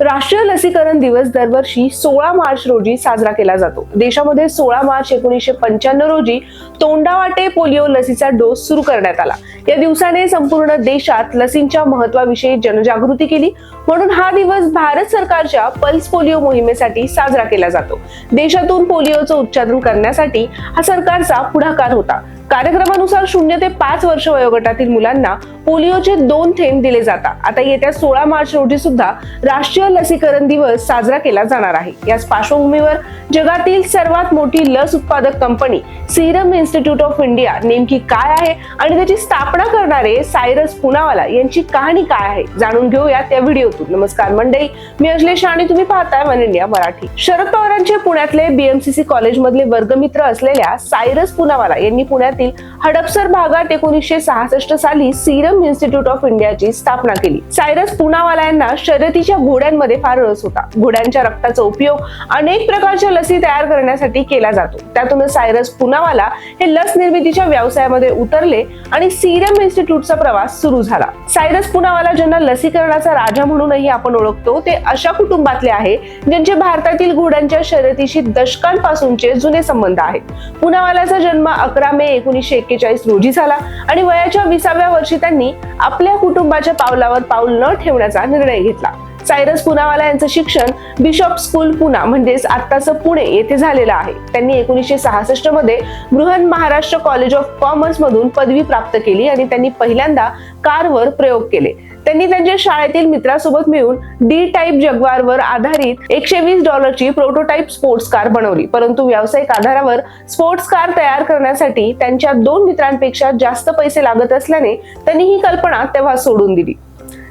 राष्ट्रीय लसीकरण दिवस दरवर्षी सोळा मार्च रोजी साजरा केला जातो. देशामध्ये सोळा मार्च एकोणीसशे पंच्याण्णव रोजी तोंडावाटे पोलिओ लसीचा डोस सुरू करण्यात आला. या दिवसाने संपूर्ण देशात लसींच्या महत्वाविषयी जनजागृती केली. म्हणून हा दिवस भारत सरकारच्या पल्स पोलिओ मोहिमेसाठी साजरा केला जातो. देशातून पोलिओचं उच्चाटन करण्यासाठी हा सरकारचा पुढाकार होता. कार्यक्रमानुसार शून्य ते पाच वर्ष वयोगटातील मुलांना पोलिओचे दोन थेंब दिले जातात. आता येत्या सोळा मार्च रोजी सुद्धा राष्ट्रीय लसीकरण दिवस साजरा केला जाणार आहे. याच पार्श्वभूमीवर जगातील सर्वात मोठी लस उत्पादक company Serum Institute of India नेमकी काय आहे आणि त्याची स्थापना करणारे सायरस पुनावाला यांची कहाणी काय आहे जाणून घेऊया त्या व्हिडिओतून. नमस्कार मंडळी मी अश्लेष आणि तुम्ही पाहताय वन इंडिया मराठी. शरद पवारांचे पुण्यातले बीएमसीसी कॉलेजमधले वर्गमित्र असलेल्या सायरस पुनावाला यांनी पुण्यात जिल्ह्यातील हडपसर भागात एकोणीसशे सहासष्ट साली सिरम इन्स्टिट्यूट ऑफ इंडियाची स्थापना केली. सायरस पुनावाला यांना शर्यतीच्या घोड्यांमध्ये फार रस होता. घोड्यांच्या रक्ताचा उपयोग अनेक प्रकारच्या लसी तयार करण्यासाठी केला जातो. त्यातूनच सायरस पुनावाला हे लस निर्मितीच्या व्यवसायामध्ये उतरले आणि सिरम इन्स्टिट्यूटचा प्रवास सुरू झाला. सायरस पुनावाला ज्यांना लसीकरणाचा राजा म्हणूनही आपण ओळखतो ते अशा कुटुंबातले आहे ज्यांचे भारतातील घोड्यांच्या शर्यतीशी दशकांपासूनचे जुने संबंध आहेत. पुनावालाचा जन्म अकरा मे एकोणीसशे एक्केचाळीस रोजी झाला आणि वयाच्या विसाव्या वर्षी त्यांनी आपल्या कुटुंबाच्या पावलावर पाऊल न ठेवण्याचा निर्णय घेतला. सायरस पुनावाला यांचं शिक्षण बिशॉप स्कूल पुना म्हणजेच आत्ताचं पुणे येथे झालेलं आहे. त्यांनी एकोणीसशे सहासष्टमध्ये Brihan Maharashtra College of Commerce मधून पदवी प्राप्त केली आणि त्यांनी पहिल्यांदा कारवर प्रयोग केले. त्यांनी त्यांच्या शाळेतील मित्रासोबत मिळून डी टाईप जगवारवर आधारित एकशे वीस डॉलरची प्रोटोटाईप स्पोर्ट्स कार बनवली. परंतु व्यावसायिक आधारावर स्पोर्ट्स कार तयार करण्यासाठी त्यांच्या दोन मित्रांपेक्षा जास्त पैसे लागत असल्याने त्यांनी ही कल्पना तेव्हा सोडून दिली.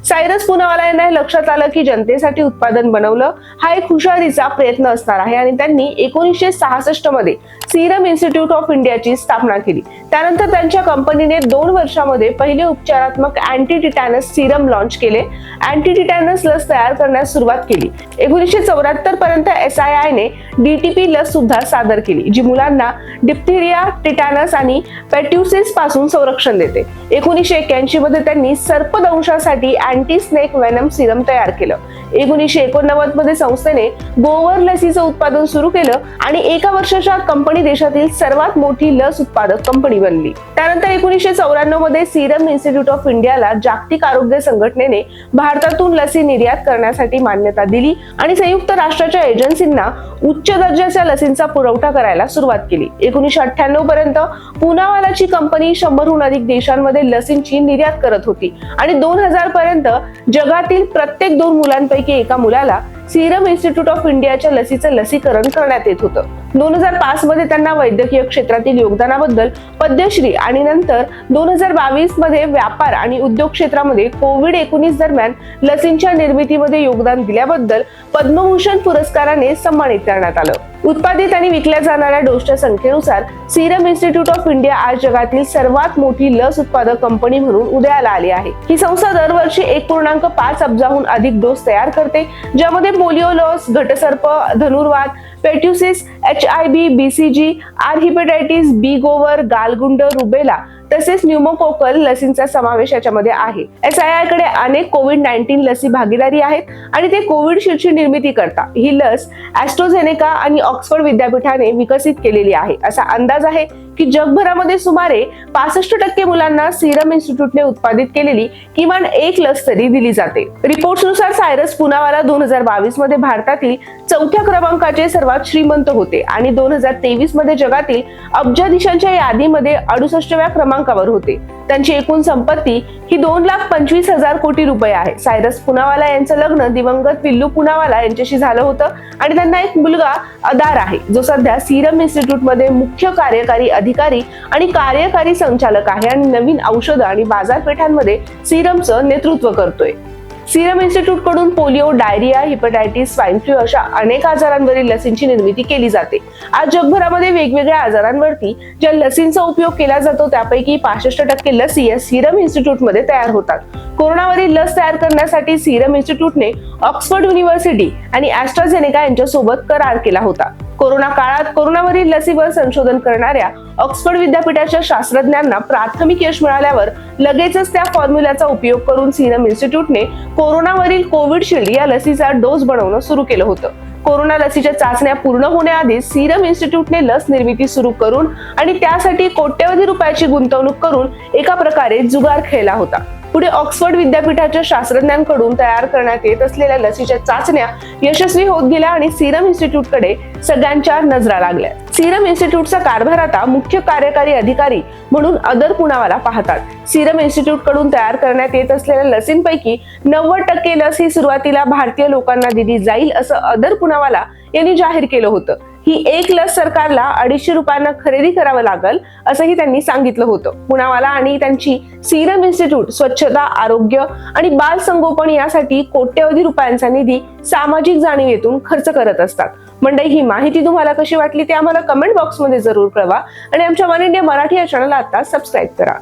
सायरस पुनावाला यांना हे लक्षात आलं की जनतेसाठी उत्पादन बनवलं हा एक हुशारीचा प्रयत्न असणार आहे आणि त्यांनी एकोणीसशे सहासष्टमध्ये सिरम इन्स्टिट्यूट ऑफ इंडियाची स्थापना केली. त्यानंतर त्यांच्या कंपनीने दोन वर्षामध्ये पहिले उपचारात्मक अँटी टिटॅनस सिरम लॉन्च केले. अँटी टिटॅनस लस तयार करण्यास सुरुवात केली. एकोणीसशे चौऱ्याहत्तर पर्यंत एस आय आय ने डीटीपी लस सुद्धा सादर केली जी मुलांना डिप्थेरिया टिटॅनस आणि पेट्युसिसपासून संरक्षण देते. एकोणीसशे एक्क्याऐंशी मध्ये त्यांनी सर्पदंशासाठी अँटी स्नेक वेनम सिरम तयार केलं. एकोणीसशे एकोणनव्वदमध्ये संस्थेने गोवर लसीचं उत्पादन सुरू केलं आणि एका वर्षाच्या कंपनी देशातील सर्वात मोठी लस उत्पादक कंपनी बनली. त्यानंतर एकोणीसशे चौऱ्याण्णवमध्ये सिरम इन्स्टिट्यूट ऑफ इंडियाला जागतिक आरोग्य संघटनेने भारतातून लसी निर्यात करण्यासाठी मान्यता दिली आणि संयुक्त राष्ट्राच्या एजन्सींना उच्च दर्जाच्या लसींचा पुरवठा करायला सुरुवात केली. एकोणीसशे अठ्ठ्याण्णव पर्यंत पुनावालाची कंपनी शंभरहून अधिक देशांमध्ये लसींची निर्यात करत होती आणि दोन हजार पर्यंत जगातील प्रत्येक दोन मुलांपैकी एका मुलाला सिरम इन्स्टिट्यूट ऑफ इंडियाच्या लसीचं लसीकरण करण्यात येत होतं. दोन हजार पाच मध्ये त्यांना वैद्यकीय क्षेत्रातील योगदानाबद्दल पद्मश्री आणि नंतर दोन हजार बावीसमध्ये व्यापार आणि उद्योग क्षेत्रामध्ये कोविड एकोणीस दरम्यान लसींच्या निर्मितीमध्ये योगदान दिल्याबद्दल पद्मभूषण पुरस्काराने सन्मानित करण्यात आलं. उत्पादित आणि विकल्या जाणाऱ्या डोसच्या संख्येनुसार सिरम इन्स्टिट्यूट ऑफ इंडिया आज जगातील सर्वात मोठी लस उत्पादक कंपनी म्हणून उदयाला आली आहे. ही संस्था दरवर्षी एक पूर्णांक पाच अब्जाहून अधिक डोस तयार करते ज्यामध्ये पोलिओ लस घटसर्प धनुर्वाद pertussis H I B BCG R hepatitis B गोवर गालगुंड रुबेला तसेच न्यूमोकोकल लसींचा समावेश याच्यामध्ये आहे. एस आय आयकडे अनेक कोविड नाईन्टीन लसी भागीदारी आहेत आणि ते कोविडशील्डची निर्मिती करतात ही लस ॲस्ट्रोझेनेका आणि ऑक्सफर्ड विद्यापीठाने विकसित केलेली आहे. असा अंदाज आहे की जगभरामध्ये सुमारे पासष्ट टक्के मुलांना सिरम इन्स्टिट्यूटने उत्पादित केलेली किमान एक लस तरी दिली जाते. रिपोर्ट्सनुसार सायरस पुनावाला दोन हजार बावीसमध्ये भारतातील चौथ्या क्रमांकाचे सर्वात श्रीमंत होते आणि दोन हजार तेवीसमध्ये जगातील अब्जाधीशांच्या यादीमध्ये अडुसष्टव्या क्रमांकावर होते. त्यांची एकूण संपत्ती ही दोन लाख पंचवीस हजार कोटी रुपये आहे. सायरस पुनावाला यांचं लग्न दिवंगत विल्लू पुनावाला यांच्याशी झालं होतं आणि त्यांना एक मुलगा अदार आहे जो सध्या सिरम इन्स्टिट्यूटमध्ये मुख्य कार्यकारी अधिकारी आणि कार्यकारी संचालक आहे आणि नवीन औषधं आणि बाजारपेठांमध्ये सिरमचं नेतृत्व करतोय. Serum इन्स्टिट्यूटकडून polio diarrhoea hepatitis swine flu अशा अनेक आजारांवरील लसींची निर्मिती केली जाते. आज जगभरामध्ये वेगवेगळ्या आजारांवरती ज्या लसींचा उपयोग केला जातो त्यापैकी पासष्ट टक्के लसी या सिरम इन्स्टिट्यूटमध्ये तयार होतात. कोरोनावरील लस तयार करण्यासाठी सिरम इन्स्टिट्यूटने ऑक्सफर्ड युनिव्हर्सिटी आणि ॲस्ट्राझेनेका यांच्यासोबत करार केला होता. कोरोना काळात कोरोनावरील लसीवर संशोधन करणाऱ्या ऑक्सफर्ड विद्यापीठाच्या शास्त्रज्ञांना प्राथमिक यश मिळाल्यावर लगेचच त्या फॉर्म्युल्याचा उपयोग करून सीरम इन्स्टिट्यूटने कोरोनावरील कोविडशिल्ड या लसीचा डोस बनवणं सुरू केलं होतं. कोरोना लसीच्या चाचण्या पूर्ण होण्याआधी सिरम इन्स्टिट्यूटने लस निर्मिती सुरू करून आणि त्यासाठी कोट्यवधी रुपयाची गुंतवणूक करून एका प्रकारे जुगार खेळला होता. पुढे ऑक्सफर्ड विद्यापीठाच्या शास्त्रज्ञांकडून तयार करण्यात येत असलेल्या लसीच्या चाचण्या यशस्वी होत गेल्या आणि सिरम इन्स्टिट्यूटकडे सगळ्यांच्या नजरा लागल्या. सिरम इन्स्टिट्यूटचा कारभार आता मुख्य कार्यकारी अधिकारी म्हणून अदर पुनावाला पाहतात. सिरम इन्स्टिट्यूटकडून तयार करण्यात येत असलेल्या लसींपैकी नव्वद टक्के लस ही सुरुवातीला भारतीय लोकांना दिली जाईल असं अदर पुनावाला यांनी जाहीर केलं होतं. ही एक लस सरकारला अडीचशे रुपयांना खरेदी करावं लागल असंही त्यांनी सांगितलं होतं. पुनावाला आणि त्यांची सिरम इन्स्टिट्यूट स्वच्छता आरोग्य आणि बाल संगोपन यासाठी कोट्यवधी रुपयांचा निधी सामाजिक जाणीवेतून खर्च करत असतात. मंडळी ही माहिती तुम्हाला कशी वाटली ते आम्हाला कमेंट बॉक्समध्ये जरूर कळवा आणि आमच्या वन इंडिया मराठी या चॅनलला आता सबस्क्राईब करा.